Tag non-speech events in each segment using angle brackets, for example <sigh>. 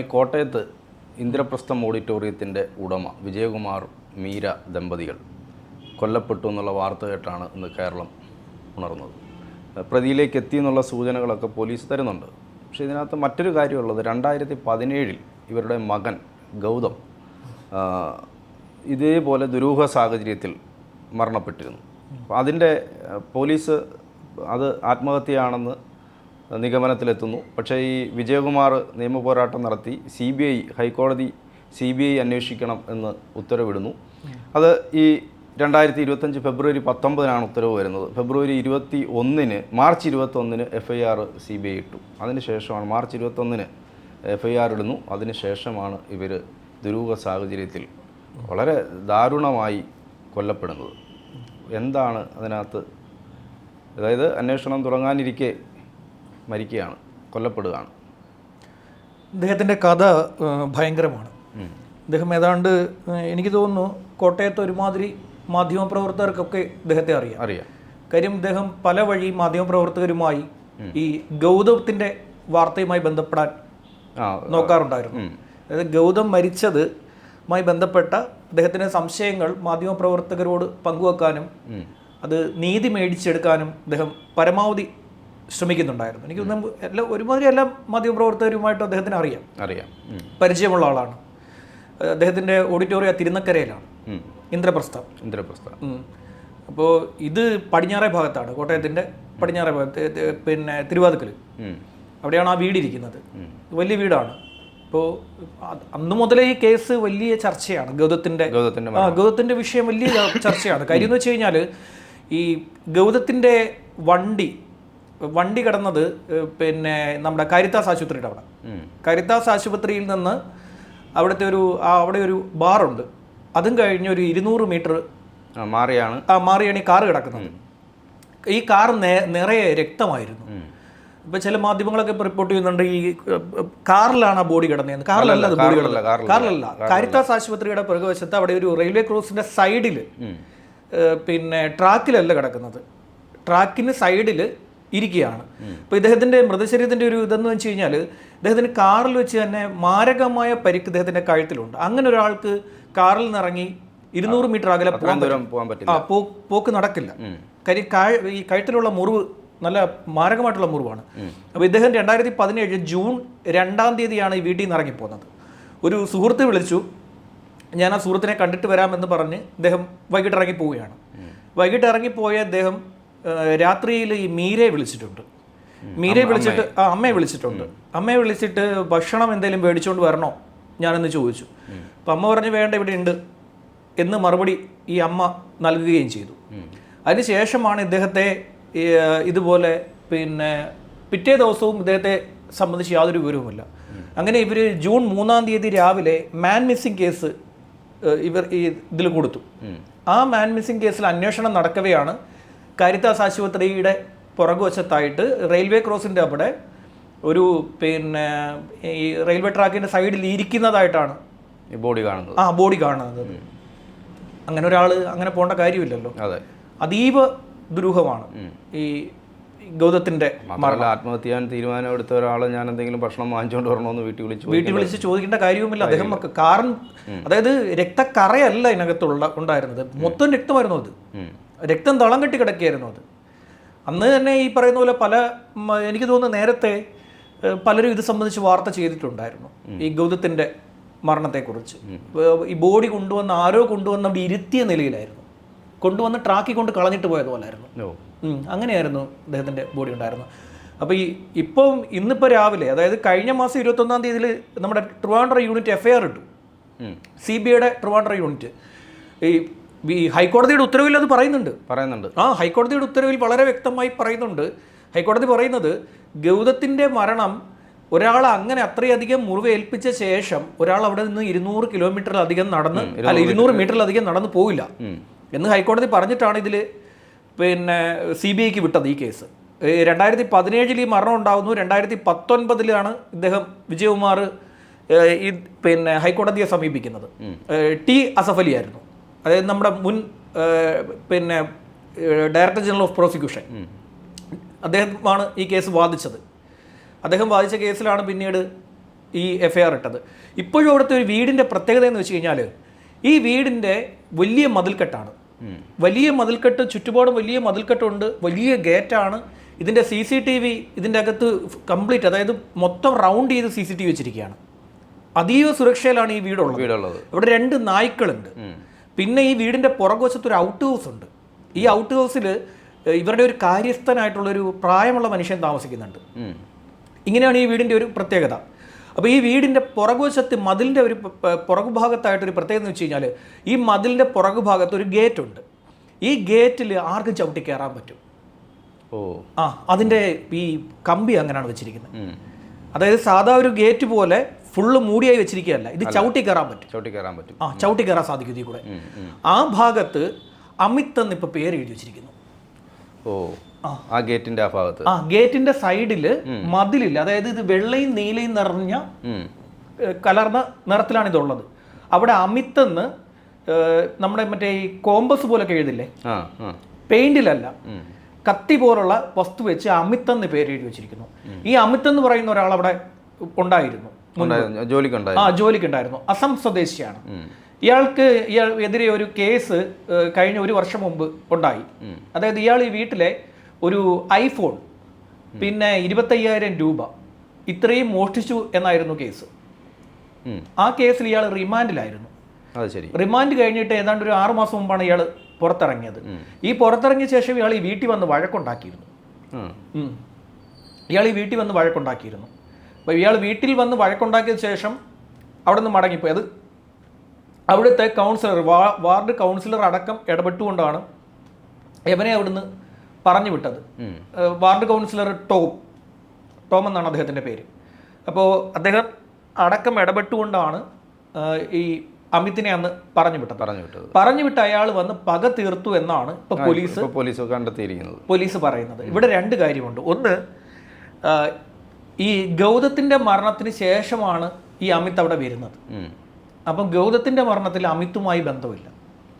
ഈ കോട്ടയത്ത് ഇന്ദ്രപ്രസ്ഥം ഓഡിറ്റോറിയത്തിന്റെ ഉടമ വിജയകുമാർ മീര ദമ്പതികൾ കൊല്ലപ്പെട്ടു എന്നുള്ള വാർത്ത കേട്ടാണ് ഇന്ന് കേരളം ഉണർന്നത്. പ്രതിയിലേക്ക് എത്തി എന്നുള്ള സൂചനകളൊക്കെ പോലീസ് തരുന്നുണ്ട്. പക്ഷേ ഇതിനകത്ത് മറ്റൊരു കാര്യമുള്ളത് രണ്ടായിരത്തി പതിനേഴിൽ ഇവരുടെ മകൻ ഗൗതം ഇതേപോലെ ദുരൂഹ സാഹചര്യത്തിൽ മരണപ്പെട്ടിരുന്നു. അതിന്റെ പോലീസ് അത് ആത്മഹത്യയാണെന്ന് നിഗമനത്തിലെത്തുന്നു. പക്ഷേ ഈ വിജയകുമാർ നിയമപോരാട്ടം നടത്തി സി ബി ഐ ഹൈക്കോടതി സി ബി ഐ അന്വേഷിക്കണം എന്ന് ഉത്തരവിടുന്നു. അത് ഈ രണ്ടായിരത്തി ഇരുപത്തഞ്ച് ഫെബ്രുവരി പത്തൊമ്പതിനാണ് ഉത്തരവ് വരുന്നത്. ഫെബ്രുവരി ഇരുപത്തി ഒന്നിന് മാർച്ച് ഇരുപത്തൊന്നിന് F I R C B I ഇട്ടു. അതിന് ശേഷമാണ് മാർച്ച് ഇരുപത്തൊന്നിന് എഫ് ഐ ആർ ഇടുന്നു. അതിന് ശേഷമാണ് ഇവർ ദുരൂഹ സാഹചര്യത്തിൽ വളരെ ദാരുണമായി കൊല്ലപ്പെടുന്നത്. എന്താണ് അതിനകത്ത്? അതായത് അന്വേഷണം തുടങ്ങാനിരിക്കെ മരിക്കുകയാണ് കൊല്ലപ്പെടുകയാണ്. അദ്ദേഹത്തിന്റെ കഥ ഭയങ്കരമാണ്. അദ്ദേഹം ഏതാണ്ട് എനിക്ക് തോന്നുന്നു കോട്ടയത്ത് ഒരുമാതിരി മാധ്യമപ്രവർത്തകർക്കൊക്കെ ഇദ്ദേഹത്തെ അറിയാം. അറിയാം. കാര്യം ഇദ്ദേഹം പല വഴി മാധ്യമപ്രവർത്തകരുമായി ഈ ഗൗതമത്തിന്റെ വാർത്തയുമായി ബന്ധപ്പെടാൻ നോക്കാറുണ്ടായിരുന്നു. അതായത് ഗൗതം മരിച്ചതുമായി ബന്ധപ്പെട്ട അദ്ദേഹത്തിന്റെ സംശയങ്ങൾ മാധ്യമപ്രവർത്തകരോട് പങ്കുവെക്കാനും അത് നീതി മേടിച്ചെടുക്കാനും അദ്ദേഹം പരമാവധി ശ്രമിക്കുന്നുണ്ടായിരുന്നു. എനിക്ക് തോന്നുന്നു എല്ലാ ഒരുമാതിരി എല്ലാ മാധ്യമപ്രവർത്തകരുമായിട്ട് അദ്ദേഹത്തിന് അറിയാം. അറിയാം. പരിചയമുള്ള ആളാണ്. അദ്ദേഹത്തിന്റെ അദ്ദേഹത്തിന്റെ ഓഡിറ്റോറിയ തിരുനക്കരയിലാണ്. ഇന്ദ്രപ്രസ്ഥം. ഇന്ദ്രപ്രസ്ഥം. അപ്പോൾ ഇത് പടിഞ്ഞാറേ ഭാഗത്താണ് കോട്ടയത്തിന്റെ പടിഞ്ഞാറേ ഭാഗത്ത് പിന്നെ തിരുവാതുക്കൽ അവിടെയാണ് ആ വീടിരിക്കുന്നത്. വലിയ വീടാണ്. അപ്പോൾ അന്ന് മുതലേ ഈ കേസ് വലിയ ചർച്ചയാണ്. ഗൗതത്തിന്റെ ആ ഗൗതത്തിന്റെ വിഷയം വലിയ ചർച്ചയാണ്. കാര്യം എന്ന് വെച്ച് കഴിഞ്ഞാൽ ഈ ഗൗതത്തിന്റെ വണ്ടി വണ്ടി കിടന്നത് പിന്നെ നമ്മുടെ കരിത്താസ് ആശുപത്രിയുടെ അവിടെ. കരിത്താസ് ആശുപത്രിയിൽ നിന്ന് അവിടുത്തെ ഒരു അവിടെ ഒരു ബാറുണ്ട്. അതും കഴിഞ്ഞ് ഒരു ഇരുന്നൂറ് മീറ്റർ മാറിയാണ്. ആ മാറിയാണ് ഈ കാറ് കിടക്കുന്നത്. ഈ കാർ നിറയെ രക്തമായിരുന്നു. ഇപ്പൊ ചില മാധ്യമങ്ങളൊക്കെ ഇപ്പൊ റിപ്പോർട്ട് ചെയ്യുന്നുണ്ട് ഈ കാറിലാണ് ആ ബോഡി കിടന്നത് കാറിലല്ല അത് ബോഡി കിടന്നത്. കാറിലല്ല. കാരിത്താസ് ആശുപത്രിയുടെ പുറകുവശത്ത് അവിടെ ഒരു റെയിൽവേ ക്രോസിന്റെ സൈഡിൽ പിന്നെ ട്രാക്കിലല്ല കിടക്കുന്നത്. ട്രാക്കിന് സൈഡിൽ ഇരിക്കുകയാണ്. അപ്പോൾ ഇദ്ദേഹത്തിന്റെ മൃതശരീരത്തിന്റെ ഒരു ഇതെന്ന് വെച്ച് കഴിഞ്ഞാൽ ഇദ്ദേഹത്തിന് കാറിൽ വെച്ച് തന്നെ മാരകമായ പരിക്ക് ഇദ്ദേഹത്തിന്റെ കഴുത്തിലുണ്ട്. അങ്ങനെ ഒരാൾക്ക് കാറിൽ നിറങ്ങി ഇറങ്ങി ഇരുന്നൂറ് മീറ്റർ അകലെ പോകാൻ പറ്റില്ല. ആ പോക്ക് നടക്കില്ല. കാര്യം ഈ കഴുത്തിലുള്ള മുറിവ് നല്ല മാരകമായിട്ടുള്ള മുറിവാണ്. അപ്പോൾ ഇദ്ദേഹം രണ്ടായിരത്തി പതിനേഴ് ജൂൺ രണ്ടാം തീയതിയാണ് ഈ വീട്ടിൽ നിന്ന് ഇറങ്ങിപ്പോകുന്നത് ഒരു സുഹൃത്ത് വിളിച്ചു ഞാൻ ആ സുഹൃത്തിനെ കണ്ടിട്ട് വരാമെന്ന് പറഞ്ഞ് ഇദ്ദേഹം വൈകിട്ട് ഇറങ്ങി പോവുകയാണ് വൈകിട്ട് ഇറങ്ങിപ്പോയ അദ്ദേഹം രാത്രിയിൽ ഈ മീരയെ വിളിച്ചിട്ടുണ്ട്. മീരയെ വിളിച്ചിട്ട് ആ അമ്മയെ വിളിച്ചിട്ടുണ്ട്. അമ്മയെ വിളിച്ചിട്ട് ഭക്ഷണം എന്തെങ്കിലും മേടിച്ചുകൊണ്ട് വരണോ? ഞാനെന്ന് ചോദിച്ചു. അപ്പം അമ്മ പറഞ്ഞു വേണ്ട ഇവിടെ ഉണ്ട്. എന്ന് മറുപടി ഈ അമ്മ നൽകുകയും ചെയ്തു. അതിനുശേഷമാണ് ഇദ്ദേഹത്തെ ഇതുപോലെ പിന്നെ പിറ്റേ ദിവസവും ഇദ്ദേഹത്തെ സംബന്ധിച്ച് യാതൊരു വിവരവുമില്ല. അങ്ങനെ ഇവർ ജൂൺ മൂന്നാം തീയതി രാവിലെ മാൻ മിസ്സിംഗ് കേസ് ഇവർ ഈ ഇതിൽ കൊടുത്തു. ആ മാൻ മിസ്സിംഗ് കേസിൽ അന്വേഷണം നടക്കവെയാണ് കാരിത്താസ് ആശുപത്രിയുടെ പുറകുവശത്തായിട്ട് റെയിൽവേ ക്രോസിന്റെ അവിടെ ഒരു പിന്നെ ഈ റെയിൽവേ ട്രാക്കിന്റെ സൈഡിൽ ഇരിക്കുന്നതായിട്ടാണ് ഈ ബോഡി കാണുന്നത്. ആ ബോഡി കാണുന്നത്. അങ്ങനെ ഒരാൾ അങ്ങനെ പോകേണ്ട കാര്യമില്ലല്ലോ. അതെ. അതീവ ദുരൂഹമാണ്. ഈ ഗൗതത്തിന്റെ ആത്മഹത്യ ചെയ്യാൻ തീരുമാനം എടുത്ത ഒരാൾ ഞാൻ എന്തെങ്കിലും ഭക്ഷണം വാങ്ങിച്ചുകൊണ്ട് വരണമെന്ന് വീട്ടിൽ വിളിച്ചു വീട്ടിൽ വിളിച്ച് ചോദിക്കേണ്ട കാര്യവുമില്ല. അദ്ദേഹം കാരണം അതായത് രക്തക്കറയല്ല ഇതിനകത്തുള്ള ഉണ്ടായിരുന്നത്. മൊത്തം രക്തമായിരുന്നു അത്. രക്തം തളം കെട്ടി കിടക്കുകയായിരുന്നു അത്. അന്ന് തന്നെ ഈ പറയുന്ന പോലെ പല എനിക്ക് തോന്നുന്നു നേരത്തെ പലരും ഇത് സംബന്ധിച്ച് വാർത്ത ചെയ്തിട്ടുണ്ടായിരുന്നു. ഈ ഗൗതത്തിന്റെ മരണത്തെക്കുറിച്ച്. ഈ ബോഡി കൊണ്ടുവന്ന് ആരോ കൊണ്ടുവന്ന് അവിടെ ഇരുത്തിയ നിലയിലായിരുന്നു. കൊണ്ടുവന്ന് ട്രാക്കി കൊണ്ട് കളഞ്ഞിട്ട് പോയതുപോലായിരുന്നു. അങ്ങനെയായിരുന്നു അദ്ദേഹത്തിന്റെ ബോഡി ഉണ്ടായിരുന്നു അപ്പോൾ ഈ ഇപ്പം ഇന്നിപ്പോൾ രാവിലെ അതായത് കഴിഞ്ഞ മാസം ഇരുപത്തൊന്നാം തീയതിയിൽ നമ്മുടെ Trivandrum unit F I R ഇട്ടു. സി ബി ഐയുടെ ട്രിവാൻഡ്ര യൂണിറ്റ്. ഈ ഈ ഹൈക്കോടതിയുടെ ഉത്തരവിൽ അത് പറയുന്നുണ്ട്. പറയുന്നുണ്ട്. ആ ഹൈക്കോടതിയുടെ ഉത്തരവിൽ വളരെ വ്യക്തമായി പറയുന്നുണ്ട്. ഹൈക്കോടതി പറയുന്നത് ഗൗതത്തിന്റെ മരണം ഒരാൾ അങ്ങനെ അത്രയധികം മുറിവ് ഏൽപ്പിച്ച ശേഷം ഒരാൾ അവിടെ നിന്ന് ഇരുന്നൂറ് കിലോമീറ്ററിലധികം നടന്ന് അല്ല ഇരുന്നൂറ് മീറ്ററിലധികം നടന്ന് പോവില്ല. എന്ന് ഹൈക്കോടതി പറഞ്ഞിട്ടാണ് ഇതിൽ പിന്നെ സി ബി ഐക്ക് വിട്ടത് ഈ കേസ്. രണ്ടായിരത്തി പതിനേഴിൽ ഈ മരണം ഉണ്ടാകുന്നു രണ്ടായിരത്തി പത്തൊൻപതിലാണ് ഇദ്ദേഹം വിജയകുമാർ ഈ പിന്നെ ഹൈക്കോടതിയെ സമീപിക്കുന്നത്. ടി അസഫ് അലി ആയിരുന്നു അതായത് നമ്മുടെ മുൻ പിന്നെ ഡയറക്ടർ ജനറൽ ഓഫ് പ്രോസിക്യൂഷൻ. അദ്ദേഹമാണ് ഈ കേസ് വാദിച്ചത്. അദ്ദേഹം വാദിച്ച കേസിലാണ് പിന്നീട് ഈ എഫ് ഐ ആർ ഇട്ടത്. ഇപ്പോഴും അവിടുത്തെ ഒരു വീടിന്റെ പ്രത്യേകത എന്ന് വെച്ച് കഴിഞ്ഞാൽ ഈ വീടിന്റെ വലിയ മതിൽക്കെട്ടാണ്. വലിയ മതിൽക്കെട്ട് ചുറ്റുപാടും വലിയ മതിൽക്കെട്ടുണ്ട് വലിയ ഗേറ്റാണ്. ഇതിന്റെ സി സി ടി വി ഇതിന്റെ അകത്ത് കംപ്ലീറ്റ് അതായത് മൊത്തം റൗണ്ട് ചെയ്ത് സി സി ടി വി വെച്ചിരിക്കുകയാണ്. അതീവ സുരക്ഷയിലാണ് ഈ വീടുള്ളത്. വീടുള്ളത്. ഇവിടെ രണ്ട് നായ്ക്കളുണ്ട്. പിന്നെ ഈ വീടിന്റെ പുറകുവശത്ത് ഒരു ഔട്ട് ഹൗസ് ഉണ്ട്. ഈ ഔട്ട് ഹൗസിൽ ഇവരുടെ ഒരു കാര്യസ്ഥനായിട്ടുള്ളൊരു പ്രായമുള്ള മനുഷ്യൻ താമസിക്കുന്നുണ്ട്. ഇങ്ങനെയാണ് ഈ വീടിന്റെ ഒരു പ്രത്യേകത. അപ്പോൾ ഈ വീടിന്റെ പുറകുവശത്ത് മതിലിന്റെ ഒരു പുറകുഭാഗത്തായിട്ടൊരു പ്രത്യേകത എന്ന് വെച്ച് കഴിഞ്ഞാൽ ഈ മതിലിന്റെ പുറകുഭാഗത്ത് ഒരു ഗേറ്റ് ഉണ്ട്. ഈ ഗേറ്റിൽ ആർക്കും ചവിട്ടി കയറാൻ പറ്റും. ഓ. ആ അതിന്റെ ഈ കമ്പി അങ്ങനെയാണ് വെച്ചിരിക്കുന്നത്. അതായത് സാധാ ഒരു ഗേറ്റ് പോലെ ഫുള്ള് മൂടിയായി വെച്ചിരിക്കുകയല്ല. ഇത് ചവിട്ടി കയറാൻ പറ്റും. ചവിട്ടി കയറാൻ പറ്റും. ആ ചവിട്ടി കയറാൻ സാധിക്കും ഇതിൽ കൂടെ. ആ ഭാഗത്ത് അമിത് എന്ന് ഇപ്പൊ പേര് എഴുതി വെച്ചിരിക്കുന്നു. ഓ ആ. ഗേറ്റിന്റെ ആ ഭാഗത്ത്? ആ ഗേറ്റിന്റെ സൈഡിൽ മതിലില്ല അതായത് ഇത് വെള്ളയും നീലയും നിറഞ്ഞ കലർന്ന നിറത്തിലാണ് ഇതുള്ളത്. അവിടെ അമിത് എന്ന് നമ്മുടെ മറ്റേ ഈ കോമ്പസ് പോലൊക്കെ എഴുതില്ലേ? പെയിന്റിലല്ല. കത്തി പോലുള്ള വസ്തു വെച്ച് അമിത് എന്ന് പേര് എഴുതി വെച്ചിരിക്കുന്നു. ഈ അമിത് എന്ന് പറയുന്ന ഒരാൾ അവിടെ ഉണ്ടായിരുന്നു. ഉണ്ടായിരുന്നു. ജോലിക്കുണ്ടായി ആ ജോലിക്കുണ്ടായിരുന്നു. അസം സ്വദേശിയാണ്. ഇയാൾക്ക് ഇയാൾ എതിരെ ഒരു കേസ് കഴിഞ്ഞ ഒരു വർഷം മുമ്പ് ഉണ്ടായി. അതായത് ഇയാൾ ഈ വീട്ടിലെ ഒരു ഐഫോൺ പിന്നെ ഇരുപത്തയ്യായിരം രൂപ ഇത്രയും മോഷ്ടിച്ചു എന്നായിരുന്നു കേസ്. ആ കേസിൽ ഇയാൾ റിമാൻഡിലായിരുന്നു. റിമാൻഡ് കഴിഞ്ഞിട്ട് ഏതാണ്ട് ഒരു ആറു മാസം മുമ്പാണ് ഇയാൾ പുറത്തിറങ്ങിയത്. ഈ പുറത്തിറങ്ങിയ ശേഷം ഇയാൾ ഈ വീട്ടിൽ വന്ന് വഴക്കുണ്ടാക്കിയിരുന്നു. ഇയാൾ ഈ വീട്ടിൽ വന്ന് വഴക്കുണ്ടാക്കിയിരുന്നു. അപ്പോൾ ഇയാൾ വീട്ടിൽ വന്ന് വഴക്കുണ്ടാക്കിയ ശേഷം അവിടെ നിന്ന് മടങ്ങിപ്പോയി. അത് അവിടുത്തെ കൗൺസിലർ വാർഡ് കൗൺസിലർ അടക്കം ഇടപെട്ടുകൊണ്ടാണ് എവനെ അവിടുന്ന് പറഞ്ഞു വിട്ടത്. Ward councillor Tom. ടോം എന്നാണ് അദ്ദേഹത്തിന്റെ പേര്. അപ്പോൾ അദ്ദേഹം അടക്കം ഇടപെട്ടുകൊണ്ടാണ് ഈ അമിത്തിനെ അന്ന് പറഞ്ഞു വിട്ടത്. പറഞ്ഞു വിട്ടത്. പറഞ്ഞു വിട്ട് അയാൾ വന്ന് പക തീർത്തു എന്നാണ് ഇപ്പോൾ പോലീസ് ഇപ്പൊ പോലീസ് കണ്ടെത്തിയിരിക്കുന്നത്. പോലീസ് പറയുന്നത്. ഇവിടെ രണ്ട് കാര്യമുണ്ട്. ഒന്ന് ഈ ഗൗതത്തിന്റെ മരണത്തിന് ശേഷമാണ് ഈ അമിത് അവിടെ വരുന്നത്. അപ്പം ഗൗതത്തിന്റെ മരണത്തിൽ അമിത്തുമായി ബന്ധമില്ല.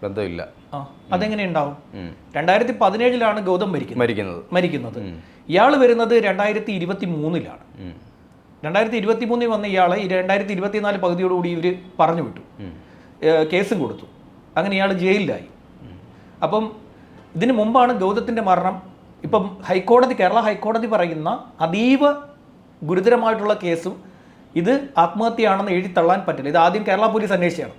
ബന്ധമില്ല. ആ അതെങ്ങനെ ഉണ്ടാവും. രണ്ടായിരത്തി പതിനേഴിലാണ് ഗൗതം മരിക്കുന്നത്. മരിക്കുന്നത്. മരിക്കുന്നത്. ഇയാൾ വരുന്നത് രണ്ടായിരത്തി ഇരുപത്തി മൂന്നിലാണ്. രണ്ടായിരത്തി ഇരുപത്തി മൂന്നിൽ വന്ന ഇയാളെ ഈ രണ്ടായിരത്തി ഇരുപത്തിനാല് പകുതിയോടുകൂടി ഇവർ പറഞ്ഞു വിട്ടു. കേസും കൊടുത്തു. അങ്ങനെ ഇയാൾ ജയിലിലായി. അപ്പം ഇതിനു മുമ്പാണ് ഗൗതത്തിന്റെ മരണം. ഇപ്പം ഹൈക്കോടതി കേരള ഹൈക്കോടതി പറയുന്ന അതീവ ഗുരുതരമായിട്ടുള്ള കേസും ഇത് ആത്മഹത്യയാണെന്ന് എഴുതി തള്ളാൻ പറ്റില്ല. ഇത് ആദ്യം കേരള പോലീസ് അന്വേഷിച്ചാണ്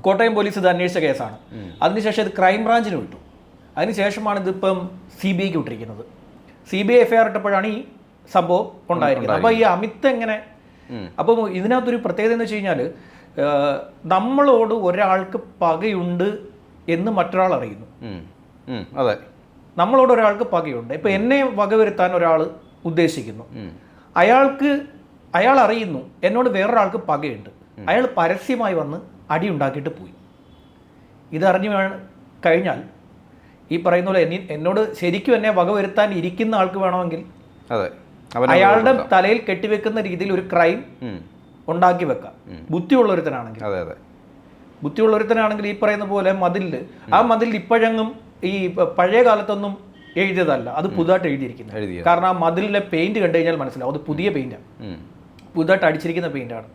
കോട്ടയം പോലീസ് ഇത് അന്വേഷിച്ച കേസാണ്. അതിനുശേഷം ഇത് ക്രൈം ബ്രാഞ്ചിന് വിട്ടു. അതിനുശേഷമാണ് ഇതിപ്പം സി ബി ഐക്ക് വിട്ടിരിക്കുന്നത്. C B I F I R ഇട്ടപ്പോഴാണ് ഈ സംഭവം ഉണ്ടായിരിക്കുന്നത്. അപ്പോൾ ഈ അമിത് എങ്ങനെ. അപ്പം ഇതിനകത്തൊരു പ്രത്യേകത എന്ന് വെച്ച് കഴിഞ്ഞാൽ നമ്മളോട് ഒരാൾക്ക് പകയുണ്ട് എന്ന് മറ്റൊരാൾ അറിയുന്നു. അതെ. നമ്മളോട് ഒരാൾക്ക് പകയുണ്ട്. ഇപ്പം എന്നെ വകവരുത്താൻ ഒരാൾ ഉദ്ദേശിക്കുന്നു. അയാൾക്ക് അയാൾ അറിയുന്നു എന്നോട് വേറൊരാൾക്ക് പകയുണ്ട്. അയാൾ പരസ്യമായി വന്ന് അടി ഉണ്ടാക്കിയിട്ട് പോയി. ഇതറിഞ്ഞു കഴിഞ്ഞാൽ ഈ പറയുന്ന പോലെ എന്നോട് ശരിക്കും എന്നെ വക വരുത്താൻ ഇരിക്കുന്ന ആൾക്ക് വേണമെങ്കിൽ അതെ. അയാളുടെ തലയിൽ കെട്ടിവെക്കുന്ന രീതിയിൽ ഒരു ക്രൈം ഉണ്ടാക്കി വെക്കാം. ബുദ്ധിയുള്ള ഒരുത്തനാണെങ്കിൽ അതെ അതെ. ബുദ്ധിയുള്ള ഒരുത്തനാണെങ്കിൽ ഈ പറയുന്ന പോലെ മതിലിൽ ആ മതിലിൽ ഇപ്പോഴെങ്ങും ഈ പഴയ കാലത്തൊന്നും എഴുതിയതല്ല. അത് പുതുതായിട്ട് എഴുതിയിരിക്കുന്നത്. കാരണം ആ മതിലിലെ പെയിന്റ് കണ്ടു കഴിഞ്ഞാൽ മനസ്സിലാവും. അത് പുതിയ പെയിന്റാണ്. പുതുതായിട്ട് അടിച്ചിരിക്കുന്ന പെയിന്റാണ്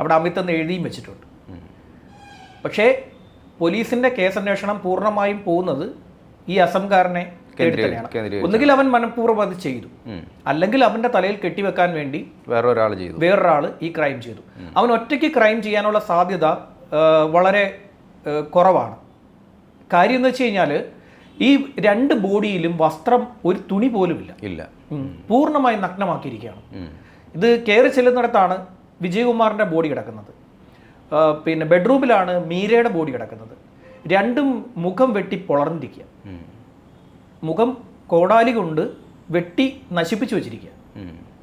അവിടെ അമിത് എന്ന് എഴുതിയും വെച്ചിട്ടുണ്ട്. പക്ഷേ പോലീസിന്റെ കേസന്വേഷണം പൂർണമായും പോകുന്നത് ഈ അസംകാരനെ തന്നെയാണ് ഒന്നുകിൽ അവൻ മനഃപൂർവം അത് ചെയ്തു. അല്ലെങ്കിൽ അവന്റെ തലയിൽ കെട്ടിവെക്കാൻ വേണ്ടി വേറൊരാൾ ചെയ്തു. വേറൊരാൾ ഈ ക്രൈം ചെയ്തു. അവൻ ഒറ്റയ്ക്ക് ക്രൈം ചെയ്യാനുള്ള സാധ്യത വളരെ കുറവാണ്. കാര്യം എന്ന് വെച്ച് കഴിഞ്ഞാൽ ഈ രണ്ട് ബോഡിയിലും വസ്ത്രം ഒരു തുണി പോലും ഇല്ല. ഇല്ല പൂർണമായും നഗ്നമാക്കിയിരിക്കുകയാണ്. ഇത് കയറി ചെല്ലുന്നിടത്താണ് വിജയകുമാറിന്റെ ബോഡി കിടക്കുന്നത്. പിന്നെ ബെഡ്റൂമിലാണ് മീരയുടെ ബോഡി കിടക്കുന്നത്. രണ്ടും മുഖം വെട്ടി പൊളർന്നിരിക്കുക. മുഖം കോടാലി കൊണ്ട് വെട്ടി നശിപ്പിച്ചു വെച്ചിരിക്കുക.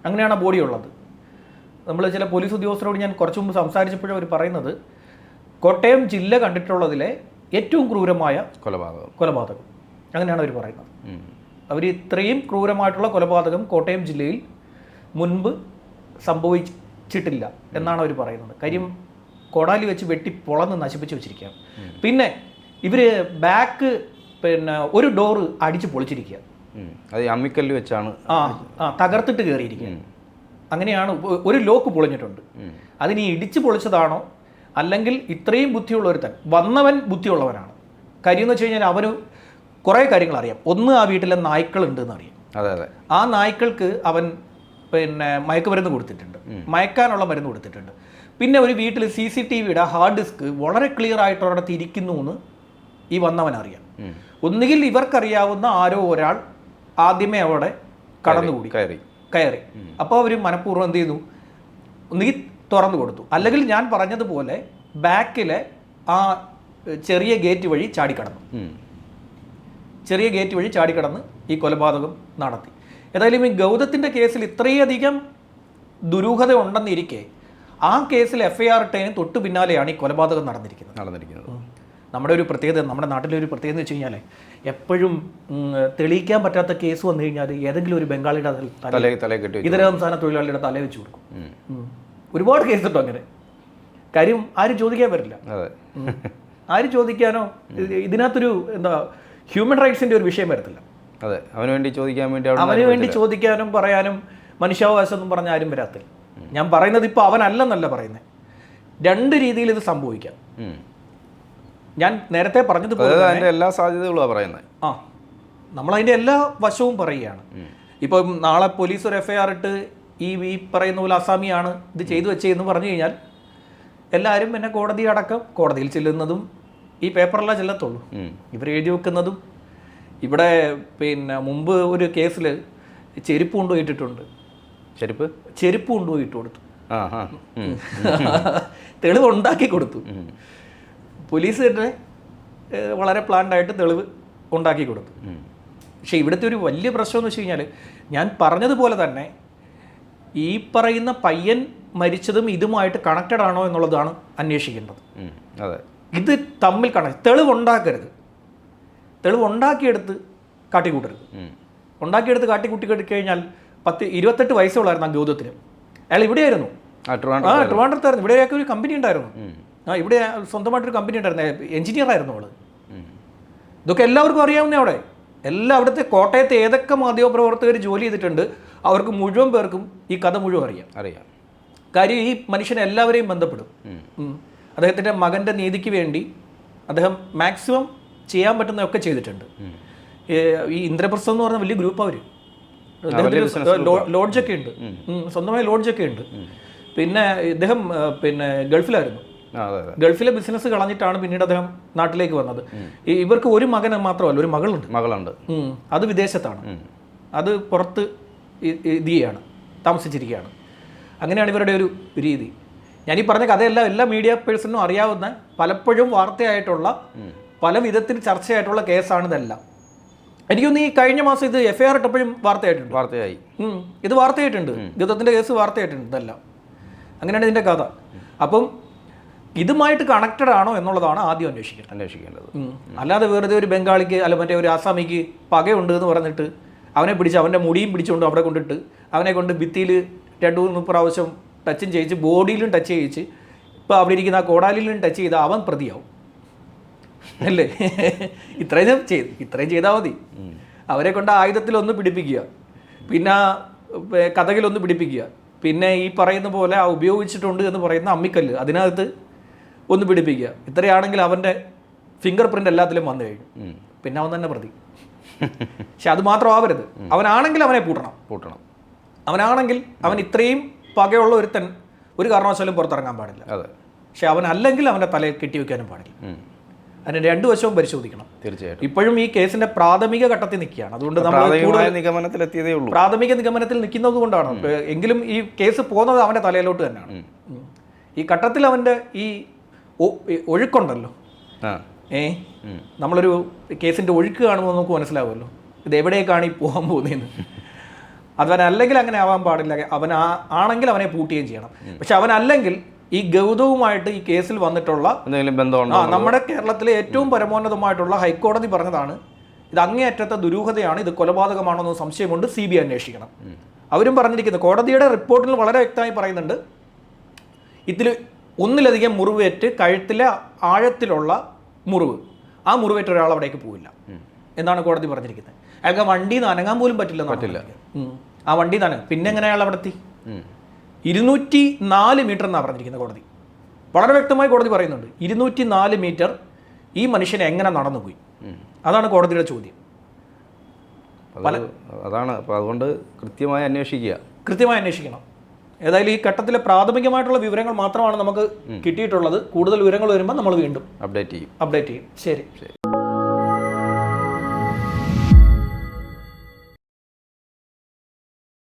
അങ്ങനെയാണ് ആ ബോഡി ഉള്ളത്. നമ്മൾ ചില പോലീസ് ഉദ്യോഗസ്ഥരോട് ഞാൻ കുറച്ച് മുമ്പ് സംസാരിച്ചപ്പോഴും അവർ പറയുന്നത് കോട്ടയം ജില്ല കണ്ടിട്ടുള്ളതിലെ ഏറ്റവും ക്രൂരമായ കൊലപാതകം. കൊലപാതകം. അങ്ങനെയാണ് അവർ പറയുന്നത്. അവർ ഇത്രയും ക്രൂരമായിട്ടുള്ള കൊലപാതകം കോട്ടയം ജില്ലയിൽ മുൻപ് സംഭവിച്ചിട്ടില്ല എന്നാണ് അവർ പറയുന്നത്. കാര്യം കൊടാലി വെച്ച് വെട്ടി പൊളന്ന് നശിപ്പിച്ച് വെച്ചിരിക്കുകയാണ്. പിന്നെ ഇവർ ബാക്ക് പിന്നെ ഒരു ഡോറ് അടിച്ച് പൊളിച്ചിരിക്കുക അത് അമ്മിക്കല്ല് വെച്ചാണ് ആ ആ തകർത്തിട്ട് കയറിയിരിക്കുക അങ്ങനെയാണ് ഒരു ലോക്ക് പൊളിഞ്ഞിട്ടുണ്ട്. അതിനി ഇടിച്ച് പൊളിച്ചതാണോ? അല്ലെങ്കിൽ ഇത്രയും ബുദ്ധിയുള്ള ഒരുത്തൻ വന്നവൻ ബുദ്ധിയുള്ളവനാണ്. കാര്യം എന്ന് വെച്ച് കഴിഞ്ഞാൽ അവന് കുറേ കാര്യങ്ങൾ അറിയാം. ഒന്ന് ആ വീട്ടിലെ നായ്ക്കളുണ്ട് എന്ന് അറിയാം അതെ അതെ. ആ നായ്ക്കൾക്ക് അവൻ പിന്നെ മയക്കുമരുന്ന് കൊടുത്തിട്ടുണ്ട്. മയക്കാനുള്ള മരുന്ന് കൊടുത്തിട്ടുണ്ട്. പിന്നെ ഒരു വീട്ടിൽ സി സി ടി വിയുടെ ഹാർഡ് ഡിസ്ക് വളരെ ക്ലിയർ ആയിട്ട് ഒരിടത്ത് ഇരിക്കുന്നു എന്ന് ഈ വന്നവൻ അറിയാം. ഒന്നുകിൽ ഇവർക്കറിയാവുന്ന ആരോ ഒരാൾ ആദ്യമേ അവിടെ കടന്നുകൂടി. കയറി കയറി. അപ്പോൾ അവർ മനഃപൂർവം എന്ത് ചെയ്തു? ഒന്നുകിൽ തുറന്നു കൊടുത്തു. അല്ലെങ്കിൽ ഞാൻ പറഞ്ഞതുപോലെ ബാക്കിലെ ആ ചെറിയ ഗേറ്റ് വഴി ചാടിക്കടന്നു. ചെറിയ ഗേറ്റ് വഴി ചാടിക്കടന്ന് ഈ കൊലപാതകം നടത്തി. ഏതായാലും ഈ ഗൗതത്തിന്റെ കേസിൽ ഇത്രയധികം ദുരൂഹത ഉണ്ടെന്നിരിക്കെ ആ കേസിൽ എഫ് ഐ ആർ ഇട്ടതിന് തൊട്ടു പിന്നാലെയാണ് ഈ കൊലപാതകം നടന്നിരിക്കുന്നത്. നടന്നിരിക്കുന്നത്. നമ്മുടെ ഒരു പ്രത്യേകത നമ്മുടെ നാട്ടിലെ ഒരു പ്രത്യേകത എന്ന് വെച്ച് കഴിഞ്ഞാൽ എപ്പോഴും തെളിയിക്കാൻ പറ്റാത്ത കേസ് വന്നു കഴിഞ്ഞാൽ ഏതെങ്കിലും ഒരു ബംഗാളിയുടെ ഇതര സംസ്ഥാന തൊഴിലാളിയുടെ തല വെച്ച് കൊടുക്കും. ഒരുപാട് കേസ് കേസുണ്ടോ അങ്ങനെ? കാര്യം ആരും ചോദിക്കാൻ വരില്ല. ആരും ചോദിക്കാനോ? ഇത് ഇതിനകത്തൊരു എന്താ ഹ്യൂമൻ റൈറ്റ്സിന്റെ ഒരു വിഷയം വരത്തില്ല. അതെ അവന് വേണ്ടി ചോദിക്കാൻ വേണ്ടി അവന് വേണ്ടി ചോദിക്കാനും പറയാനും മനുഷ്യാവകാശം എന്നും പറഞ്ഞ ആരും വരാത്തില്ല. ഞാൻ പറയുന്നത് ഇപ്പോൾ അവനല്ലെന്നല്ല പറയുന്നത് രണ്ട് രീതിയിൽ ഇത് സംഭവിക്കാം. ഞാൻ നേരത്തെ പറഞ്ഞതുപോലെ എല്ലാ സാധ്യതകളും പറയുന്നത് ആ നമ്മളതിന്റെ എല്ലാ വശവും പറയുകയാണ്. ഇപ്പം നാളെ പോലീസ് ഒരു എഫ്ഐആർ ആർ ഇട്ട് ഈ ഈ പറയുന്ന പോലെ അസാമിയാണ് ഇത് ചെയ്തു വെച്ചതെന്ന് പറഞ്ഞു കഴിഞ്ഞാൽ എല്ലാവരും എന്നെ കോടതി അടക്കം കോടതിയിൽ ചെല്ലുന്നതും ഈ പേപ്പറിലാണ് ചെല്ലത്തുള്ളൂ. ഇവർ എഴുതി വെക്കുന്നതും ഇവിടെ പിന്നെ മുമ്പ് ഒരു കേസിൽ ചെരുപ്പ് കൊണ്ടുപോയിട്ടിട്ടുണ്ട്. ചെരുപ്പ്? ചെരുപ്പ് കൊണ്ടുപോയിട്ട് കൊടുത്തു. <laughs> തെളിവ് ഉണ്ടാക്കി കൊടുത്തു. പോലീസ് തന്നെ വളരെ പ്ലാൻഡായിട്ട് തെളിവ് ഉണ്ടാക്കി കൊടുത്തു. പക്ഷേ ഇവിടുത്തെ ഒരു വലിയ പ്രശ്നം എന്ന് വെച്ച് കഴിഞ്ഞാൽ ഞാൻ പറഞ്ഞതുപോലെ തന്നെ ഈ പറയുന്ന പയ്യൻ മരിച്ചതും ഇതുമായിട്ട് കണക്റ്റഡ് ആണോ എന്നുള്ളതാണ് അന്വേഷിക്കേണ്ടത്. അതെ. ഇത് തമ്മിൽ കണക്ട് തെളിവുണ്ടാക്കരുത്. തെളിവുണ്ടാക്കിയെടുത്ത് കാട്ടിക്കൂട്ടരുത്. ഉണ്ടാക്കിയെടുത്ത് കാട്ടിക്കൂട്ടി കഴിഞ്ഞാൽ പത്ത് ഇരുപത്തെട്ട് വയസ്സുള്ളായിരുന്നു ആ ഗൗതത്തിന്. അയാൾ ഇവിടെയായിരുന്നു. ആ ട്രിവാൻഡ്രം ആ ട്രിവാൻഡ്രത്തായിരുന്നു. ഇവിടെയൊക്കെ ഒരു കമ്പനി ഉണ്ടായിരുന്നു. ആ ഇവിടെ സ്വന്തമായിട്ടൊരു കമ്പനി ഉണ്ടായിരുന്നു. എഞ്ചിനീയർ ആയിരുന്നു അവൾ. ഇതൊക്കെ എല്ലാവർക്കും അറിയാവുന്ന അവിടെ. എല്ലാ അവിടുത്തെ കോട്ടയത്തെ ഏതൊക്കെ മാധ്യമപ്രവർത്തകർ ജോലി ചെയ്തിട്ടുണ്ട് അവർക്ക് മുഴുവൻ പേർക്കും ഈ കഥ മുഴുവൻ അറിയാം. അറിയാം. കാര്യം ഈ മനുഷ്യനെ എല്ലാവരെയും ബന്ധപ്പെടും. അദ്ദേഹത്തിന്റെ മകന്റെ നീതിക്ക് വേണ്ടി അദ്ദേഹം മാക്സിമം ചെയ്യാൻ പറ്റുന്നതൊക്കെ ചെയ്തിട്ടുണ്ട്. ഈ ഇന്ദ്രപ്രസ്ഥം എന്ന് പറഞ്ഞ വലിയ ഗ്രൂപ്പ് അവർ ലോഡ്ജൊക്കെ ഉണ്ട്. സ്വന്തമായ ലോഡ്ജൊക്കെ ഉണ്ട്. പിന്നെ ഇദ്ദേഹം പിന്നെ ഗൾഫിലായിരുന്നു. ഗൾഫിലെ ബിസിനസ് കളഞ്ഞിട്ടാണ് പിന്നീട് അദ്ദേഹം നാട്ടിലേക്ക് വന്നത്. ഇവർക്ക് ഒരു മകൻ മാത്രമല്ല ഒരു മകളുണ്ട്. മകളുണ്ട്. അത് വിദേശത്താണ്. അത് പുറത്ത് ഇതിയാണ് ഇ- ഇത് ചെയ്യാണ് താമസിച്ചിരിക്കുകയാണ്. അങ്ങനെയാണ് ഇവരുടെ ഒരു രീതി. ഞാൻ ഈ പറഞ്ഞ കഥയെല്ലാം എല്ലാ മീഡിയ പേഴ്സണും അറിയാവുന്ന പലപ്പോഴും വാർത്തയായിട്ടുള്ള പല വിധത്തിൽ ചർച്ചയായിട്ടുള്ള കേസാണ് ഇതെല്ലാം. എനിക്കൊന്ന് ഈ കഴിഞ്ഞ മാസം ഇത് എഫ് ഐ ആർ ഇട്ടപ്പോഴും വാർത്തയായിട്ടുണ്ട്. വാർത്തയായി. ഇത് വാർത്തയായിട്ടുണ്ട്. ഗതത്തിന്റെ കേസ് വാർത്തയായിട്ടുണ്ട് ഇതെല്ലാം. അങ്ങനെയാണ് ഇതിന്റെ കഥ. അപ്പം ഇതുമായിട്ട് കണക്റ്റഡ് ആണോ എന്നുള്ളതാണ് ആദ്യം അന്വേഷിക്കേണ്ടത്. അന്വേഷിക്കേണ്ടത്. അല്ലാതെ വെറുതെ ഒരു ബംഗാളിക്ക് അല്ല മറ്റേ ഒരു ആസാമിക്ക് പകയുണ്ട് എന്ന് പറഞ്ഞിട്ട് അവനെ പിടിച്ച് അവന്റെ മുടിയും പിടിച്ചുകൊണ്ട് അവിടെ കൊണ്ടിട്ട് അവനെ കൊണ്ട് ഭിത്തിയിൽ രണ്ടു മൂന്ന് പ്രാവശ്യം ടച്ചും ചെയ്യിച്ച് ബോഡിയിലും ടച്ച് ചെയ്യിച്ച് ഇപ്പോൾ അവിടെ ഇരിക്കുന്ന ആ കോടാലിയിലും ടച്ച് ചെയ്താൽ അവൻ പ്രതിയാവും. അല്ലേ? ഇത്രയും ചെയ്ത് ഇത്രയും ചെയ്താൽ മതി. അവരെ കൊണ്ട് ആയുധത്തിലൊന്ന് പിടിപ്പിക്കുക. പിന്നെ കഥകളിലൊന്ന് കഥകിലൊന്ന് പിടിപ്പിക്കുക. പിന്നെ ഈ പറയുന്ന പോലെ ആ ഉപയോഗിച്ചിട്ടുണ്ട് എന്ന് പറയുന്ന അമ്മിക്കല്ല് അതിനകത്ത് ഒന്ന് പിടിപ്പിക്കുക. ഇത്രയാണെങ്കിൽ അവന്റെ ഫിംഗർ പ്രിന്റ് എല്ലാത്തിലും വന്നു കഴിഞ്ഞു. പിന്നെ അവൻ തന്നെ പ്രതി. പക്ഷെ അത് മാത്രം ആവരുത്. അവനാണെങ്കിൽ അവനെ പൂട്ടണം. പൂട്ടണം. അവനാണെങ്കിൽ അവൻ ഇത്രയും പകയുള്ള ഒരുത്തൻ ഒരു കാരണവശാലും പുറത്തിറങ്ങാൻ പാടില്ല. അതെ. പക്ഷെ അവൻ അല്ലെങ്കിൽ അവന്റെ തലയിൽ കെട്ടിവെക്കാനും പാടില്ല. അതിന് രണ്ടു വശവും പരിശോധിക്കണം. തീർച്ചയായിട്ടും. ഇപ്പോഴും ഈ കേസിന്റെ പ്രാഥമിക ഘട്ടത്തിൽ നിൽക്കുകയാണ്. അതുകൊണ്ട് നമ്മൾ നിഗമനത്തിലെത്തിയതേ ഉള്ളൂ. പ്രാഥമിക നിഗമനത്തിൽ നിൽക്കുന്നത് കൊണ്ടാണ്. എങ്കിലും ഈ കേസ് പോകുന്നത് അവന്റെ തലയിലോട്ട് തന്നെയാണ്. ഈ ഘട്ടത്തിൽ അവന്റെ ഈ ഒഴുക്കുണ്ടല്ലോ. ഏ? നമ്മളൊരു കേസിന്റെ ഒഴുക്ക് കാണുമ്പോൾ നമുക്ക് മനസ്സിലാവുമല്ലോ. ഇത് എവിടേക്കാണ് ഈ പോകാൻ പോകുന്നതെന്ന്. <laughs> അവൻ അല്ലെങ്കിൽ അങ്ങനെ ആവാൻ പാടില്ല. അവൻ ആ- ആണെങ്കിൽ അവനെ പൂട്ടുകയും ചെയ്യണം. പക്ഷെ അവൻ അല്ലെങ്കിൽ ഈ ഗൗതവുമായിട്ട് ഈ കേസിൽ വന്നിട്ടുള്ള എന്തെങ്കിലും ബന്ധമുണ്ടോ നമ്മുടെ കേരളത്തിലെ ഏറ്റവും പരമോന്നതമായിട്ടുള്ള ഹൈക്കോടതി പറഞ്ഞതാണ് ഇത് അങ്ങേയറ്റത്തെ ദുരൂഹതയാണ് ഇത് കൊലപാതകമാണോ എന്ന് സംശയമുണ്ട് സി ബി അന്വേഷിക്കണം. അവരും പറഞ്ഞിരിക്കുന്നു കോടതിയുടെ റിപ്പോർട്ടിൽ വളരെ വ്യക്തമായി പറയുന്നുണ്ട് ഇതിൽ ഒന്നിലധികം മുറിവേറ്റ് കഴുത്തിലെ ആഴത്തിലുള്ള മുറിവ്. ആ മുറിവേറ്റ ഒരാൾ അവിടേക്ക് പോവില്ല. എന്നാണ് കോടതി പറഞ്ഞിരിക്കുന്നത്. അയാൾക്ക് വണ്ടി നനങ്ങാൻ പോലും പറ്റില്ല. പറ്റില്ല ആ വണ്ടി നനങ്ങ. പിന്നെ എങ്ങനെ അയാൾ അവിടെ എത്തി ഇരുന്നൂറ്റി നാല് മീറ്റർ എന്നാണ് പറഞ്ഞിരിക്കുന്നത് കോടതി. വളരെ വ്യക്തമായി കോടതി പറയുന്നുണ്ട്. ഇരുന്നൂറ്റി നാല് മീറ്റർ ഈ മനുഷ്യൻ എങ്ങനെ നടന്നുപോയി? അതാണ് കോടതിയുടെ ചോദ്യം. അത് അതാണ്. അപ്പോൾ അതുകൊണ്ട് കൃത്യമായി അന്വേഷിക്കുക. കൃത്യമായി അന്വേഷിക്കണം. ഏതായാലും ഈ ഘട്ടത്തിലെ പ്രാഥമികമായിട്ടുള്ള വിവരങ്ങൾ മാത്രമാണ് നമുക്ക് കിട്ടിയിട്ടുള്ളത്. കൂടുതൽ വിവരങ്ങൾ വരുമ്പോൾ നമ്മൾ വീണ്ടും അപ്ഡേറ്റ് ചെയ്യും. അപ്ഡേറ്റ് ചെയ്യും. ശരി. ശരി.